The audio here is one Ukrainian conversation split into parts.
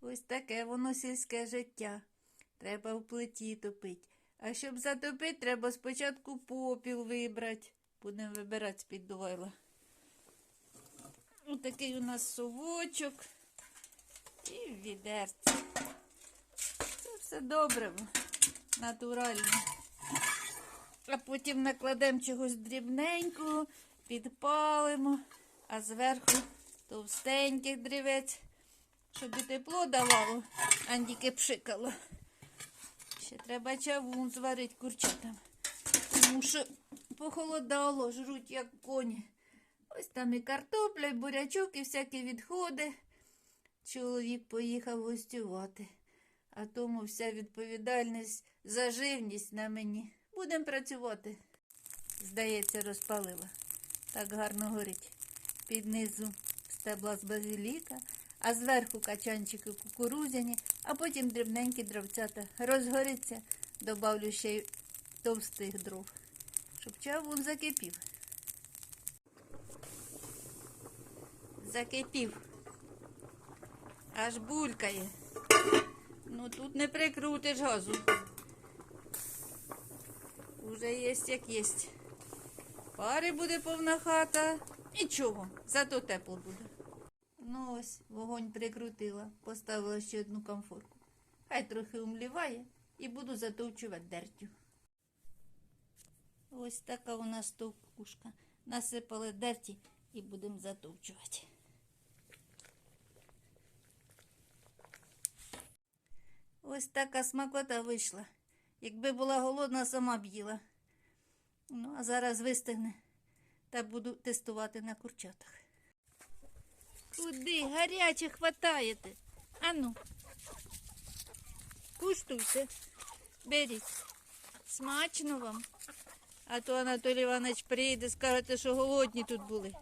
Ось таке воно сільське життя. Треба в плиті топить. А щоб затопити, треба спочатку попіл вибрати. Будемо вибирати з-під дуайла. Ось такий у нас совочок і відерце. Це все добре, натурально. А потім накладемо чогось дрібненького, підпалимо, а зверху товстеньких дрівець, щоб і тепло давало, а тільки пшикало. Ще треба чавун зварити курчатам, тому що похолодало, жруть як коні. Ось там і картопля, і бурячок, і всякі відходи. Чоловік поїхав гостювати, а тому вся відповідальність за живність на мені. Будемо працювати. Здається, розпалила. Так гарно горить. Під низу стебла з базиліка, а зверху качанчики кукурудзяні, а потім дрібненькі дровцята. Розгориться, добавлю ще й товстих дров, щоб чавун закипів. Закипів. Аж булькає. Ну тут не прикрутиш газу. Уже єсть як єсть. Пари буде повна хата. Нічого, зато тепло буде. Ну ось, вогонь прикрутила, поставила ще одну комфорку. Хай трохи умліває і буду затовчувати дертю. Ось така у нас товкушка. Насипали дерті і будемо затовчувати. Ось така смакота вийшла. Якби була голодна, сама б їла. Ну, а зараз вистигне та буду тестувати на курчатах. Куди гаряче хватаєте? Ану. Куштуйте. Беріть. Смачно вам. А то Анатолій Іванович прийде, скажете, що голодні тут були.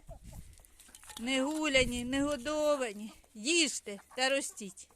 Не гуляні, не годовані. Їжте та ростіть.